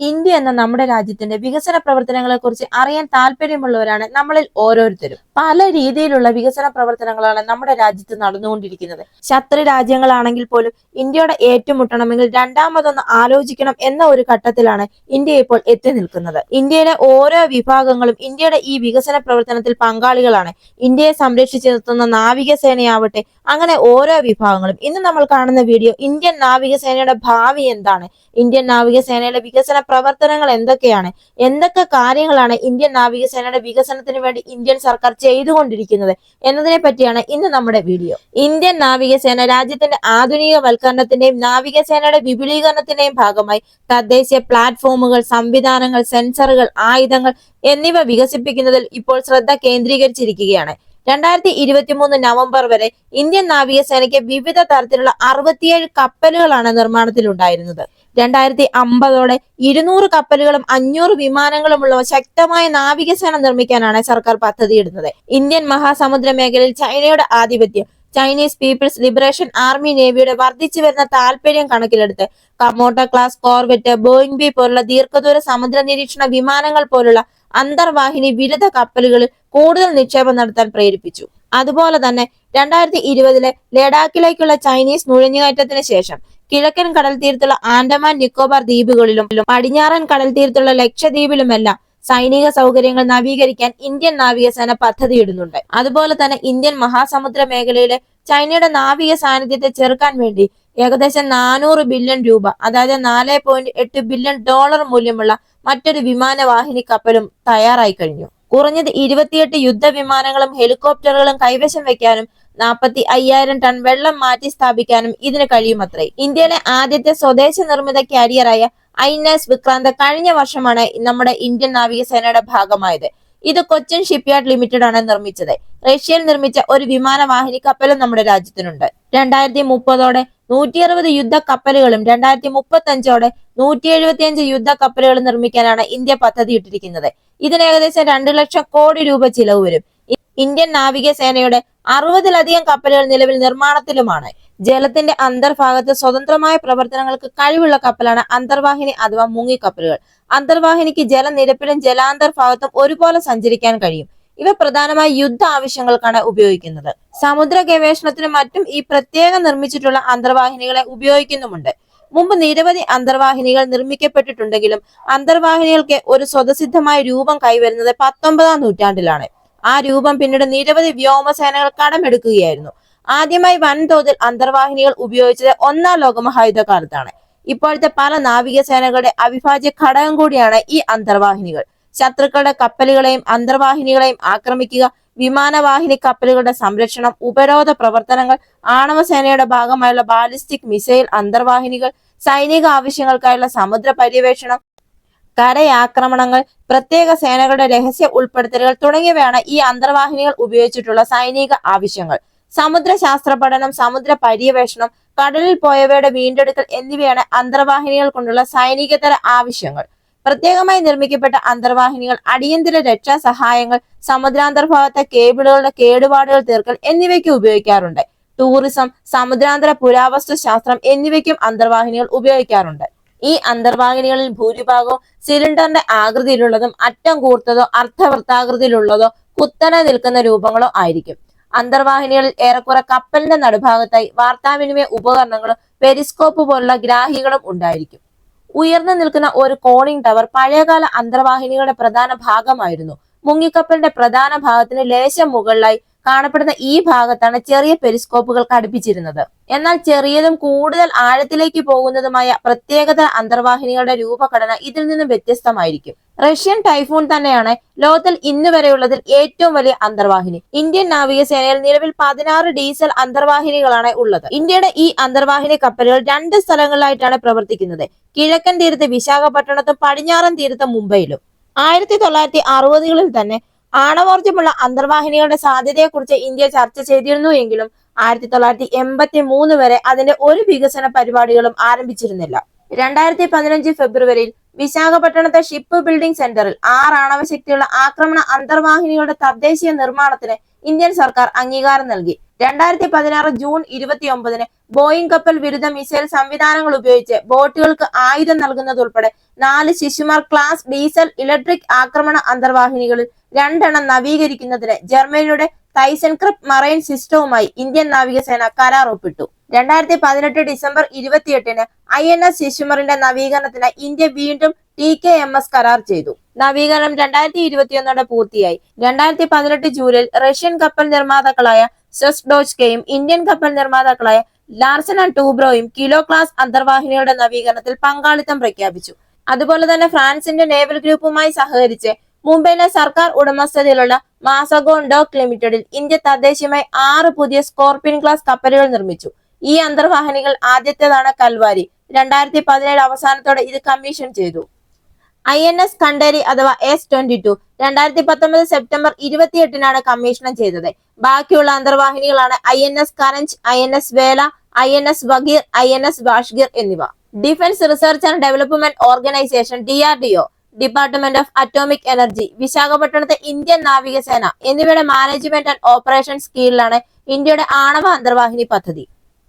India എന്ന നമ്മുടെ രാജ്യത്തിന്റെ വികസന പ്രവർത്തനങ്ങളെ കുറിച്ച് അറിയാൻ താല്പര്യമുള്ളവരാണ് നമ്മളിൽ ഓരോരുത്തരും. പല രീതിയിലുള്ള വികസന പ്രവർത്തനങ്ങളാണ് നമ്മുടെ രാജ്യത്ത് നടന്നുകൊണ്ടിരിക്കുന്നത്. ശത്രു രാജ്യങ്ങളാണെങ്കിൽ പോലും ഇന്ത്യയുടെ ഏറ്റുമുട്ടണമെങ്കിൽ രണ്ടാമതൊന്ന് ആലോചിക്കണം എന്ന ഒരു ഘട്ടത്തിലാണ് ഇന്ത്യ ഇപ്പോൾ എത്തി നിൽക്കുന്നത്. ഇന്ത്യയിലെ ഓരോ വിഭാഗങ്ങളും ഇന്ത്യയുടെ ഈ വികസന പ്രവർത്തനത്തിൽ പങ്കാളികളാണ്. ഇന്ത്യയെ സംരക്ഷിച്ചു നിർത്തുന്ന നാവികസേനയാവട്ടെ അങ്ങനെ ഓരോ വിഭാഗങ്ങളും. ഇന്ന് നമ്മൾ കാണുന്ന വീഡിയോ ഇന്ത്യൻ നാവികസേനയുടെ ഭാവി എന്താണ്? ഇന്ത്യൻ നാവികസേനയുടെ വികസന പ്രവർത്തനങ്ങൾ എന്തൊക്കെയാണ്? എന്തൊക്കെ കാര്യങ്ങളാണ് ഇന്ത്യൻ നാവികസേനയുടെ വികസനത്തിന് വേണ്ടി ഇന്ത്യൻ സർക്കാർ ചെയ്തുകൊണ്ടിരിക്കുന്നത് എന്നതിനെ പറ്റിയാണ് ഇന്ന് നമ്മുടെ വീഡിയോ. ഇന്ത്യൻ നാവികസേന രാജ്യത്തിന്റെ ആധുനികവൽക്കരണത്തിന്റെയും നാവികസേനയുടെ വിപുലീകരണത്തിന്റെയും ഭാഗമായി തദ്ദേശീയ പ്ലാറ്റ്ഫോമുകൾ സംവിധാനങ്ങൾ സെൻസറുകൾ ആയുധങ്ങൾ എന്നിവ വികസിപ്പിക്കുന്നതിൽ ഇപ്പോൾ ശ്രദ്ധ കേന്ദ്രീകരിച്ചിരിക്കുകയാണ്. രണ്ടായിരത്തി ഇരുപത്തി മൂന്ന് നവംബർ വരെ ഇന്ത്യൻ നാവികസേനയ്ക്ക് വിവിധ തരത്തിലുള്ള അറുപത്തിയേഴ് കപ്പലുകളാണ് നിർമ്മാണത്തിലുണ്ടായിരുന്നത്. രണ്ടായിരത്തി അമ്പതോടെ ഇരുന്നൂറ് കപ്പലുകളും അഞ്ഞൂറ് വിമാനങ്ങളുമുള്ള ശക്തമായ നാവികസേന നിർമ്മിക്കാനാണ് സർക്കാർ പദ്ധതിയിടുന്നത്. ഇന്ത്യൻ മഹാസമുദ്ര മേഖലയിൽ ചൈനയുടെ ആധിപത്യം ചൈനീസ് പീപ്പിൾസ് ലിബറേഷൻ ആർമി നേവിയുടെ വർദ്ധിച്ചു വരുന്ന താല്പര്യം കണക്കിലെടുത്ത് Kamorta class corvette Boeing B പോലുള്ള ദീർഘദൂര സമുദ്ര നിരീക്ഷണ വിമാനങ്ങൾ പോലുള്ള അന്തർവാഹിനി വിരുദ്ധ കപ്പലുകളിൽ കൂടുതൽ നിക്ഷേപം നടത്താൻ പ്രേരിപ്പിച്ചു. അതുപോലെ തന്നെ രണ്ടായിരത്തി ഇരുപതിലെ ലഡാക്കിലേക്കുള്ള ചൈനീസ് നുഴഞ്ഞുകയറ്റത്തിന് ശേഷം കിഴക്കൻ കടൽ തീരത്തുള്ള ആൻഡമാൻ നിക്കോബാർ ദ്വീപുകളിലും പടിഞ്ഞാറൻ കടൽ തീരത്തുള്ള ലക്ഷദ്വീപിലുമെല്ലാം സൈനിക സൗകര്യങ്ങൾ നവീകരിക്കാൻ ഇന്ത്യൻ നാവികസേന പദ്ധതിയിടുന്നുണ്ട്. അതുപോലെ തന്നെ ഇന്ത്യൻ മഹാസമുദ്ര മേഖലയിലെ ചൈനയുടെ നാവിക സാന്നിധ്യത്തെ ചെറുക്കാൻ വേണ്ടി ഏകദേശം നാനൂറ് ബില്യൺ രൂപ അതായത് നാല് പോയിന്റ് എട്ട് ബില്യൺ ഡോളർ മൂല്യമുള്ള മറ്റൊരു വിമാനവാഹിനി കപ്പലും തയ്യാറായി കഴിഞ്ഞു. കുറഞ്ഞത് ഇരുപത്തിയെട്ട് യുദ്ധവിമാനങ്ങളും ഹെലികോപ്റ്ററുകളും കൈവശം വെക്കാനും നാൽപ്പത്തി അയ്യായിരം ടൺ വെള്ളം മാറ്റി സ്ഥാപിക്കാനും ഇതിന് കഴിയുമത്രേ. ഇന്ത്യയിലെ ആദ്യത്തെ സ്വദേശ നിർമ്മിത കാരിയറായ ഐ എൻ എസ് വിക്രാന്ത് കഴിഞ്ഞ വർഷമാണ് നമ്മുടെ ഇന്ത്യൻ നാവികസേനയുടെ ഭാഗമായത്. ഇത് കൊച്ചിൻ ഷിപ്പ്യാർഡ് ലിമിറ്റഡ് ആണ് നിർമ്മിച്ചത്. റഷ്യയിൽ നിർമ്മിച്ച ഒരു വിമാനവാഹിനി കപ്പലും നമ്മുടെ രാജ്യത്തിനുണ്ട്. രണ്ടായിരത്തി മുപ്പതോടെ നൂറ്റി അറുപത് യുദ്ധ കപ്പലുകളും രണ്ടായിരത്തി മുപ്പത്തി അഞ്ചോടെ നൂറ്റി എഴുപത്തിയഞ്ച് യുദ്ധ കപ്പലുകൾ നിർമ്മിക്കാനാണ് ഇന്ത്യ പദ്ധതി ഇട്ടിരിക്കുന്നത് ഇതിന് ഏകദേശം രണ്ട് ലക്ഷം കോടി രൂപ ചിലവ് വരും. ഇന്ത്യൻ നാവികസേനയുടെ അറുപതിലധികം കപ്പലുകൾ നിലവിൽ നിർമ്മാണത്തിലുമാണ്. ജലത്തിന്റെ അന്തർഭാഗത്ത് സ്വതന്ത്രമായ പ്രവർത്തനങ്ങൾക്ക് കഴിവുള്ള കപ്പലാണ് അന്തർവാഹിനി അഥവാ മുങ്ങിക്കപ്പലുകൾ. അന്തർവാഹിനിക്ക് ജലനിരപ്പിലും ജലാന്തർഭാഗത്തും ഒരുപോലെ സഞ്ചരിക്കാൻ കഴിയും. ഇവ പ്രധാനമായി യുദ്ധ ആവശ്യങ്ങൾക്കാണ് ഉപയോഗിക്കുന്നത്. സമുദ്ര ഗവേഷണത്തിനും മറ്റും ഈ പ്രത്യേകം നിർമ്മിച്ചിട്ടുള്ള അന്തർവാഹിനികളെ ഉപയോഗിക്കുന്നുമുണ്ട്. മുമ്പ് നിരവധി അന്തർവാഹിനികൾ നിർമ്മിക്കപ്പെട്ടിട്ടുണ്ടെങ്കിലും അന്തർവാഹിനികൾക്ക് ഒരു സ്വതസിദ്ധമായ രൂപം കൈവരുന്നത് പത്തൊമ്പതാം നൂറ്റാണ്ടിലാണ്. ആ രൂപം പിന്നീട് നിരവധി വ്യോമസേനകൾ കടമെടുക്കുകയായിരുന്നു. ആദ്യമായി വൻതോതിൽ അന്തർവാഹിനികൾ ഉപയോഗിച്ചത് ഒന്നാം ലോകമഹായുദ്ധകാലത്താണ്. ഇപ്പോഴത്തെ പല നാവികസേനകളുടെ അവിഭാജ്യ ഘടകം കൂടിയാണ് ഈ അന്തർവാഹിനികൾ. ശത്രുക്കളുടെ കപ്പലുകളെയും അന്തർവാഹിനികളെയും ആക്രമിക്കുക വിമാനവാഹിനി കപ്പലുകളുടെ സംരക്ഷണം ഉപരോധ പ്രവർത്തനങ്ങൾ ആണവ സേനയുടെ ഭാഗമായുള്ള ബാലിസ്റ്റിക് മിസൈൽ അന്തർവാഹിനികൾ സൈനിക ആവശ്യങ്ങൾക്കായുള്ള സമുദ്ര പര്യവേഷണം കരയാക്രമണങ്ങൾ പ്രത്യേക സേനകളുടെ രഹസ്യ ഉൾപ്പെടുത്തലുകൾ തുടങ്ങിയവയാണ് ഈ അന്തർവാഹിനികൾ ഉപയോഗിച്ചിട്ടുള്ള സൈനിക ആവശ്യങ്ങൾ. സമുദ്ര ശാസ്ത്ര പഠനം സമുദ്ര പര്യവേഷണം കടലിൽ പോയവയുടെ വീണ്ടെടുക്കൽ എന്നിവയാണ് അന്തർവാഹിനികൾ കൊണ്ടുള്ള സൈനികതര ആവശ്യങ്ങൾ. പ്രത്യേകമായി നിർമ്മിക്കപ്പെട്ട അന്തർവാഹിനികൾ അടിയന്തര രക്ഷാ സഹായങ്ങൾ സമുദ്രാന്തർഭാഗത്തെ കേബിളുകളുടെ കേടുപാടുകൾ തീർക്കൽ എന്നിവയ്ക്ക് ഉപയോഗിക്കാറുണ്ട്. ടൂറിസം സമുദ്രാന്തര പുരാവസ്തു ശാസ്ത്രം എന്നിവയ്ക്കും അന്തർവാഹിനികൾ ഉപയോഗിക്കാറുണ്ട്. ഈ അന്തർവാഹിനികളിൽ ഭൂരിഭാഗവും സിലിണ്ടറിന്റെ ആകൃതിയിലുള്ളതും അറ്റം കൂർത്തതോ അർദ്ധവൃത്താകൃതിയിലുള്ളതോ കുത്തനെ നിൽക്കുന്ന രൂപങ്ങളോ ആയിരിക്കും. അന്തർവാഹിനികളിൽ ഏറെക്കുറെ കപ്പലിന്റെ നടുഭാഗത്തായി വാർത്താവിനിമയ ഉപകരണങ്ങളും പെരിസ്കോപ്പ് പോലുള്ള ഗ്രാഹികളും ഉണ്ടായിരിക്കും. ഉയർന്നു നിൽക്കുന്ന ഒരു കോണിംഗ് ടവർ പഴയകാല അന്തർവാഹിനികളുടെ പ്രധാന ഭാഗമായിരുന്നു. മുങ്ങിക്കപ്പലിന്റെ പ്രധാന ഭാഗത്തിന് ലേശം മുകളിലായി കാണപ്പെടുന്ന ഈ ഭാഗത്താണ് ചെറിയ പെരിസ്കോപ്പുകൾ ഘടിപ്പിച്ചിരുന്നത് എന്നാൽ ചെറിയതും കൂടുതൽ ആഴത്തിലേക്ക് പോകുന്നതുമായ പ്രത്യേകത അന്തർവാഹിനികളുടെ രൂപഘടന ഇതിൽ നിന്നും വ്യത്യസ്തമായിരിക്കും. റഷ്യൻ ടൈഫോൺ തന്നെയാണ് ലോകത്തിൽ ഇന്ന് വരെയുള്ളതിൽ ഏറ്റവും വലിയ അന്തർവാഹിനി. ഇന്ത്യൻ നാവികസേനയിൽ നിലവിൽ പതിനാറ് ഡീസൽ അന്തർവാഹിനികളാണ് ഉള്ളത്. ഇന്ത്യയുടെ ഈ അന്തർവാഹിനി കപ്പലുകൾ രണ്ട് സ്ഥലങ്ങളിലായിട്ടാണ് പ്രവർത്തിക്കുന്നത്. കിഴക്കൻ തീരത്ത് വിശാഖപട്ടണത്തും പടിഞ്ഞാറൻ തീരത്ത് മുംബൈയിലും. ആയിരത്തി തൊള്ളായിരത്തി അറുപതുകളിൽ തന്നെ ആണവോർജമുള്ള അന്തർവാഹിനികളുടെ സാധ്യതയെക്കുറിച്ച് ഇന്ത്യ ചർച്ച ചെയ്തിരുന്നു എങ്കിലും ആയിരത്തി തൊള്ളായിരത്തി എൺപത്തി മൂന്ന് വരെ അതിന്റെ ഒരു വികസന പരിപാടികളും ആരംഭിച്ചിരുന്നില്ല. രണ്ടായിരത്തി പതിനഞ്ച് ഫെബ്രുവരിയിൽ വിശാഖപട്ടണത്തെ ഷിപ്പ് ബിൽഡിംഗ് സെന്ററിൽ ആറ് ആണവശക്തിയുള്ള ആക്രമണ അന്തർവാഹിനികളുടെ തദ്ദേശീയ നിർമ്മാണത്തിന് ഇന്ത്യൻ സർക്കാർ അംഗീകാരം നൽകി. രണ്ടായിരത്തി പതിനാറ് ജൂൺ ഇരുപത്തി ഒമ്പതിന് ബോയിങ് കപ്പൽ വിരുദ്ധ മിസൈൽ സംവിധാനങ്ങൾ ഉപയോഗിച്ച് ബോട്ടുകൾക്ക് ആയുധം നൽകുന്നതുൾപ്പെടെ നാല് ശിശുമാർ ക്ലാസ് ഡീസൽ ഇലക്ട്രിക് ആക്രമണ അന്തർവാഹിനികളിൽ രണ്ടെണ്ണം നവീകരിക്കുന്നതിന് ജർമ്മനിയുടെ തൈസൻ ക്രിപ്പ് മറൈൻ സിസ്റ്റവുമായി ഇന്ത്യൻ നാവികസേന കരാർ ഒപ്പിട്ടു. രണ്ടായിരത്തി പതിനെട്ട് ഡിസംബർ ഇരുപത്തിയെട്ടിന് ഐ എൻ എസ് ശിശുമറിന്റെ നവീകരണത്തിന് ഇന്ത്യ വീണ്ടും ടി കെ എം എസ് കരാർ ചെയ്തു. നവീകരണം രണ്ടായിരത്തി ഇരുപത്തിയൊന്നോടെ പൂർത്തിയായി. രണ്ടായിരത്തി പതിനെട്ട് ജൂലൈയിൽ റഷ്യൻ കപ്പൽ നിർമ്മാതാക്കളായ സെസ്ഡോച്കയും ഇന്ത്യൻ കപ്പൽ നിർമ്മാതാക്കളായ ലാർസൻ ആൻഡ് ടൂബ്രോയും കിലോ ക്ലാസ് അന്തർവാഹിനികളുടെ നവീകരണത്തിൽ പങ്കാളിത്തം പ്രഖ്യാപിച്ചു. അതുപോലെ തന്നെ ഫ്രാൻസിന്റെ നേവൽ ഗ്രൂപ്പുമായി സഹകരിച്ച് മുംബൈയിലെ സർക്കാർ ഉടമസ്ഥതയിലുള്ള മാസഗോൺ ഡോക്ക് ലിമിറ്റഡിൽ ഇന്ത്യ തദ്ദേശീയമായി ആറ് പുതിയ സ്കോർപിയൻ ക്ലാസ് കപ്പലുകൾ നിർമ്മിച്ചു. ഈ അന്തർവാഹിനികൾ ആദ്യത്തേതാണ് കൽവാരി. രണ്ടായിരത്തി പതിനേഴ് അവസാനത്തോടെ ഇത് കമ്മീഷൻ ചെയ്തു. ഐ എൻ എസ് കണ്ടേരി അഥവാ എസ് ട്വന്റി ടു രണ്ടായിരത്തി പത്തൊമ്പത് സെപ്റ്റംബർ ഇരുപത്തിയെട്ടിനാണ് കമ്മീഷണം ചെയ്തത്. ബാക്കിയുള്ള അന്തർവാഹിനികളാണ് I N S Karanj I N S Vela I N S ബഗീർ I N S ബാഷ്ഗീർ എന്നിവ. Defence research and development organisation D R D O. Department of atomic energy വിശാഖപട്ടണത്തെ Indian നാവികസേന എന്നിവയുടെ management and operations കീഴിലാണ് ഇന്ത്യയുടെ ആണവ അന്തർവാഹിനി പദ്ധതി.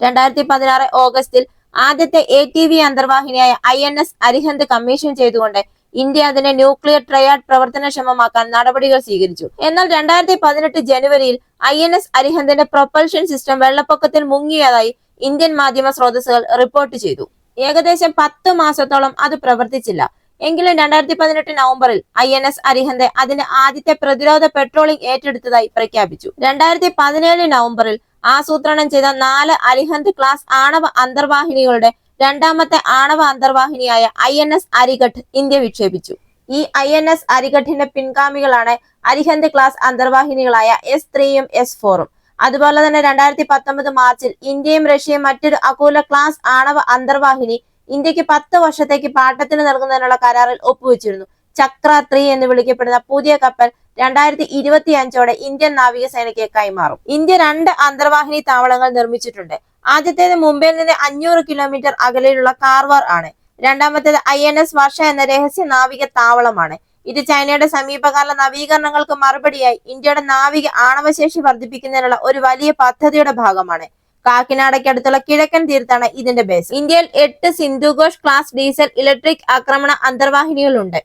രണ്ടായിരത്തി പതിനാറ് ഓഗസ്റ്റിൽ ആദ്യത്തെ A T V അന്തർവാഹിനിയായ I N S Arihant commission ചെയ്തുകൊണ്ട് ഇന്ത്യ അതിനെ ന്യൂക്ലിയർ ട്രയാഡ് പ്രവർത്തനക്ഷമമാക്കാൻ നടപടികൾ സ്വീകരിച്ചു. എന്നാൽ രണ്ടായിരത്തി പതിനെട്ട് ജനുവരിയിൽ ഐ എൻ എസ് അരിഹന്തിന്റെ പ്രൊപ്പൽഷൻ സിസ്റ്റം വെള്ളപ്പൊക്കത്തിൽ മുങ്ങിയതായി ഇന്ത്യൻ മാധ്യമ സ്രോതസ്സുകൾ റിപ്പോർട്ട് ചെയ്തു. ഏകദേശം പത്ത് മാസത്തോളം അത് പ്രവർത്തിച്ചില്ല. എങ്കിലും രണ്ടായിരത്തി പതിനെട്ട് നവംബറിൽ ഐ എൻ എസ് അരിഹന്ത് അതിന്റെ ആദ്യത്തെ പ്രതിരോധ പെട്രോളിംഗ് ഏറ്റെടുത്തതായി പ്രഖ്യാപിച്ചു. രണ്ടായിരത്തി പതിനേഴ് നവംബറിൽ ആസൂത്രണം ചെയ്ത നാല് അരിഹന്ത് ക്ലാസ് ആണവ അന്തർവാഹിനികളുടെ രണ്ടാമത്തെ ആണവ അന്തർവാഹിനിയായ I N S Arighat India വിക്ഷേപിച്ചു. ഈ ഐ എൻ എസ് അരിഘട്ടിന്റെ പിൻഗാമികളാണ് അരിഹന്ത് ക്ലാസ് അന്തർവാഹിനികളായ എസ് ത്രീയും എസ് ഫോറും. അതുപോലെ തന്നെ രണ്ടായിരത്തി പത്തൊമ്പത് മാർച്ചിൽ ഇന്ത്യയും റഷ്യയും മറ്റൊരു അകൂല ക്ലാസ് ആണവ അന്തർവാഹിനി ഇന്ത്യയ്ക്ക് പത്ത് വർഷത്തേക്ക് പാട്ടത്തിന് നൽകുന്നതിനുള്ള കരാറിൽ ഒപ്പുവെച്ചിരുന്നു. ചക്ര ത്രീ എന്ന് വിളിക്കപ്പെടുന്ന പുതിയ കപ്പൽ രണ്ടായിരത്തി ഇരുപത്തി അഞ്ചോടെ ഇന്ത്യൻ നാവികസേനയ്ക്ക് കൈമാറും. ഇന്ത്യ രണ്ട് അന്തർവാഹിനി താവളങ്ങൾ നിർമ്മിച്ചിട്ടുണ്ട്. ആദ്യത്തേത് മുംബൈയിൽ നിന്ന് അഞ്ഞൂറ് കിലോമീറ്റർ അകലെയുള്ള കാർവാർ ആണ്. രണ്ടാമത്തേത് ഐ എൻ എസ് വർഷ എന്ന രഹസ്യ നാവിക താവളമാണ്. ഇത് ചൈനയുടെ സമീപകാല നവീകരണങ്ങൾക്ക് മറുപടിയായി ഇന്ത്യയുടെ നാവിക ആണവശേഷി വർദ്ധിപ്പിക്കുന്നതിനുള്ള ഒരു വലിയ പദ്ധതിയുടെ ഭാഗമാണ്. കാക്കിനാടയ്ക്കടുത്തുള്ള കിഴക്കൻ തീരത്താണ് ഇതിന്റെ ബേസ് ഇന്ത്യയിൽ എട്ട് സിന്ധുഘോഷ് ക്ലാസ് ഡീസൽ ഇലക്ട്രിക് ആക്രമണ അന്തർവാഹിനികളുണ്ട്.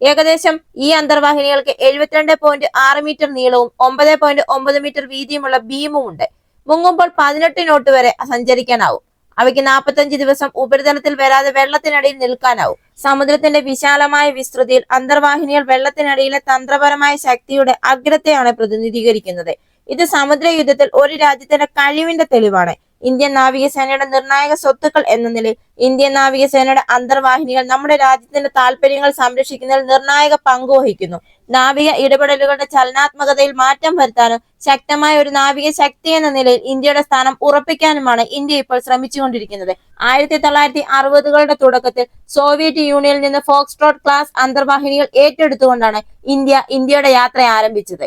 ഏകദേശം ഈ അന്തർവാഹിനികൾക്ക് എഴുപത്തിരണ്ട് പോയിന്റ് ആറ് മീറ്റർ നീളവും ഒമ്പത് പോയിന്റ് ഒമ്പത് മീറ്റർ വീതിയുമുള്ള ബീമും ഉണ്ട്. മുങ്ങുമ്പോൾ പതിനെട്ട് നോട്ട് വരെ സഞ്ചരിക്കാനാവും. അവയ്ക്ക് നാൽപ്പത്തഞ്ച് ദിവസം ഉപരിതലത്തിൽ വരാതെ വെള്ളത്തിനടിയിൽ നിൽക്കാനാവും. സമുദ്രത്തിന്റെ വിശാലമായ വിസ്തൃതിയിൽ അന്തർവാഹിനികൾ വെള്ളത്തിനടിയിലെ തന്ത്രപരമായ ശക്തിയുടെ അഗ്രത്തെയാണ് പ്രതിനിധീകരിക്കുന്നത്. ഇത് സമുദ്ര യുദ്ധത്തിൽ ഒരു രാജ്യത്തിന്റെ കഴിവിന്റെ തെളിവാണ്. ഇന്ത്യൻ നാവികസേനയുടെ നിർണായക സ്വത്തുക്കൾ എന്ന നിലയിൽ ഇന്ത്യൻ നാവികസേനയുടെ അന്തർവാഹിനികൾ നമ്മുടെ രാജ്യത്തിന്റെ താല്പര്യങ്ങൾ സംരക്ഷിക്കുന്നതിൽ നിർണായക പങ്ക് വഹിക്കുന്നു. നാവിക ഇടപെടലുകളുടെ ചലനാത്മകതയിൽ മാറ്റം വരുത്താനും ശക്തമായ ഒരു നാവിക ശക്തി എന്ന നിലയിൽ ഇന്ത്യയുടെ സ്ഥാനം ഉറപ്പിക്കാനുമാണ് ഇന്ത്യ ഇപ്പോൾ ശ്രമിച്ചുകൊണ്ടിരിക്കുന്നത്. ആയിരത്തി തൊള്ളായിരത്തി അറുപതുകളുടെ തുടക്കത്തിൽ സോവിയറ്റ് യൂണിയനിൽ നിന്ന് ഫോക്സ്ട്രോട്ട് ക്ലാസ് അന്തർവാഹിനികൾ ഏറ്റെടുത്തുകൊണ്ടാണ് ഇന്ത്യ ഇന്ത്യയുടെ യാത്ര ആരംഭിച്ചത്.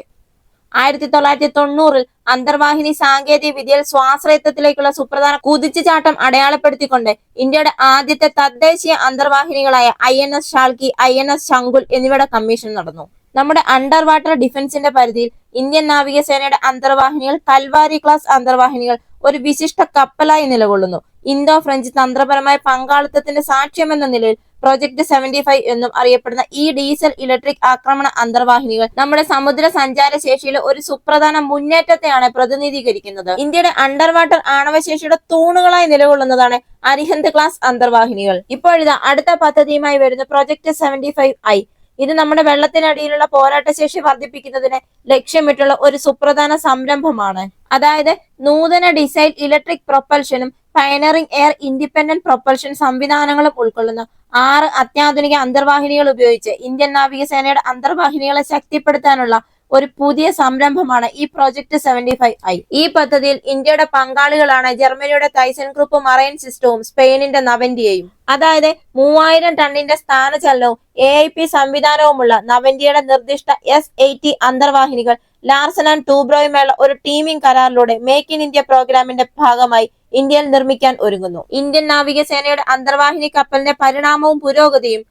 ആയിരത്തി തൊള്ളായിരത്തി തൊണ്ണൂറിൽ അന്തർവാഹിനി സാങ്കേതിക വിദ്യയിൽ സ്വാശ്രയത്വത്തിലേക്കുള്ള സുപ്രധാന കുതിച്ചുചാട്ടം അടയാളപ്പെടുത്തിക്കൊണ്ട് ഇന്ത്യയുടെ ആദ്യത്തെ തദ്ദേശീയ അന്തർവാഹിനികളായ I N S Shalki I N S Shankul എന്നിവയുടെ കമ്മീഷൻ നടന്നു. നമ്മുടെ അണ്ടർ വാട്ടർ ഡിഫൻസിന്റെ പരിധിയിൽ ഇന്ത്യൻ നാവികസേനയുടെ അന്തർവാഹിനികൾ കൽവാരി ക്ലാസ് അന്തർവാഹിനികൾ ഒരു വിശിഷ്ട കപ്പലായി നിലകൊള്ളുന്നു. ഇന്തോ ഫ്രഞ്ച് തന്ത്രപരമായ പങ്കാളിത്തത്തിന്റെ സാക്ഷ്യമെന്ന നിലയിൽ പ്രൊജക്ട് സെവന്റി ഫൈവ് എന്നും അറിയപ്പെടുന്ന ഈ ഡീസൽ ഇലക്ട്രിക് ആക്രമണ അന്തർവാഹിനികൾ നമ്മുടെ സമുദ്ര സഞ്ചാര ശേഷിയിലെ ഒരു സുപ്രധാന മുന്നേറ്റത്തെയാണ് പ്രതിനിധീകരിക്കുന്നത്. ഇന്ത്യയുടെ അണ്ടർ വാട്ടർ ആണവശേഷിയുടെ തൂണുകളായി നിലകൊള്ളുന്നതാണ് അരിഹന്ത് ക്ലാസ് അന്തർവാഹിനികൾ. ഇപ്പോഴിതാ അടുത്ത പദ്ധതിയുമായി വരുന്ന പ്രോജക്ട് സെവന്റി ഫൈവ് ഐ. ഇത് നമ്മുടെ വെള്ളത്തിനടിയിലുള്ള പോരാട്ട പോരാട്ടശേഷി വർദ്ധിപ്പിക്കുന്നതിന് ലക്ഷ്യമിട്ടുള്ള ഒരു സുപ്രധാന സംരംഭമാണ്. അതായത് നൂതന ഡിസൈൻ ഇലക്ട്രിക് പ്രൊപ്പൽഷനും പയനറിംഗ് എയർ ഇൻഡിപെൻഡന്റ് പ്രൊപ്പൽഷൻ സംവിധാനങ്ങളും ഉൾക്കൊള്ളുന്നു. ആറ് അത്യാധുനിക അന്തർവാഹിനികൾ ഉപയോഗിച്ച് ഇന്ത്യൻ നാവികസേനയുടെ അന്തർവാഹിനികളെ ശക്തിപ്പെടുത്താനുള്ള ഒരു പുതിയ സംരംഭമാണ് ഈ പ്രോജക്ട് സെവന്റി ഫൈവ് ഐ. ഈ പദ്ധതിയിൽ ഇന്ത്യയുടെ പങ്കാളികളാണ് ജർമ്മനിയുടെ തൈസൻ ഗ്രൂപ്പ് മറൈൻ സിസ്റ്റവും സ്പെയിനിന്റെ നവന്റിയയും അതായത് മൂവായിരം ടണ്ണിന്റെ സ്ഥാനചലനവും എ ഐ പി സംവിധാനവുമുള്ള നവന്റിയുടെ നിർദ്ദിഷ്ട എസ് എയ്റ്റി അന്തർവാഹിനികൾ ലാർസൻ ആൻഡ് ടൂബ്രോയുമായുള്ള ഒരു ടീമിംഗ് കരാറിലൂടെ മേക്ക് ഇൻ ഇന്ത്യ പ്രോഗ്രാമിന്റെ ഭാഗമായി ഇന്ത്യയിൽ നിർമ്മിക്കാൻ ഒരുങ്ങുന്നു. ഇന്ത്യൻ നാവികസേനയുടെ അന്തർവാഹിനി കപ്പലിന്റെ പരിണാമവും പുരോഗതിയും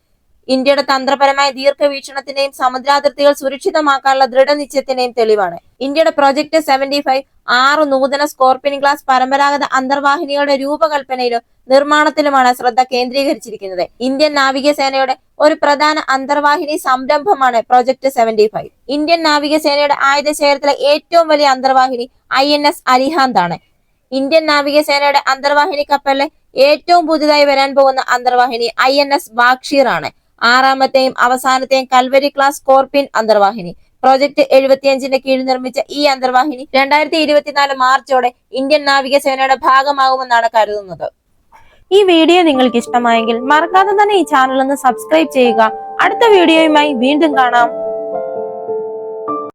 ഇന്ത്യയുടെ തന്ത്രപരമായ ദീർഘവീക്ഷണത്തിന്റെയും സമുദ്രാതിർത്തികൾ സുരക്ഷിതമാക്കാനുള്ള ദൃഢനിശ്ചയത്തിന്റെയും തെളിവാണ്. ഇന്ത്യയുടെ പ്രൊജക്ട് സെവന്റി ഫൈവ് ആറ് നൂതന സ്കോർപിയൻ ക്ലാസ് പരമ്പരാഗത അന്തർവാഹിനികളുടെ രൂപകൽപ്പനയിലും നിർമ്മാണത്തിലുമാണ് ശ്രദ്ധ കേന്ദ്രീകരിച്ചിരിക്കുന്നത്. ഇന്ത്യൻ നാവികസേനയുടെ ഒരു പ്രധാന അന്തർവാഹിനി സംരംഭമാണ് പ്രൊജക്ട് സെവന്റി ഫൈവ് ഇന്ത്യൻ നാവികസേനയുടെ ആയുധ ശേഖരത്തിലെ ഏറ്റവും വലിയ അന്തർവാഹിനി ഐ എൻ എസ് അരിഹാന്ത് ആണ് ഇന്ത്യൻ നാവികസേനയുടെ അന്തർവാഹിനി കപ്പലിലെ ഏറ്റവും പുതുതായി വരാൻ പോകുന്ന അന്തർവാഹിനി ഐ എൻ എസ് ബാക്ഷീർ ആണ് ആറാമത്തെയും അവസാനത്തെയും കൽവരി ക്ലാസ് കോർപിൻ അന്തർവാഹിനി. പ്രോജക്ട് എഴുപത്തിയഞ്ചിന്റെ കീഴിൽ നിർമ്മിച്ച ഈ അന്തർവാഹിനി രണ്ടായിരത്തി ഇരുപത്തിനാല് മാർച്ചോടെ ഇന്ത്യൻ നാവികസേനയുടെ ഭാഗമാകുമെന്നാണ് കരുതുന്നത്. ഈ വീഡിയോ നിങ്ങൾക്ക് ഇഷ്ടമായെങ്കിൽ മറക്കാതെ തന്നെ ഈ ചാനൽ ഒന്ന് സബ്സ്ക്രൈബ് ചെയ്യുക. അടുത്ത വീഡിയോയുമായി വീണ്ടും കാണാം.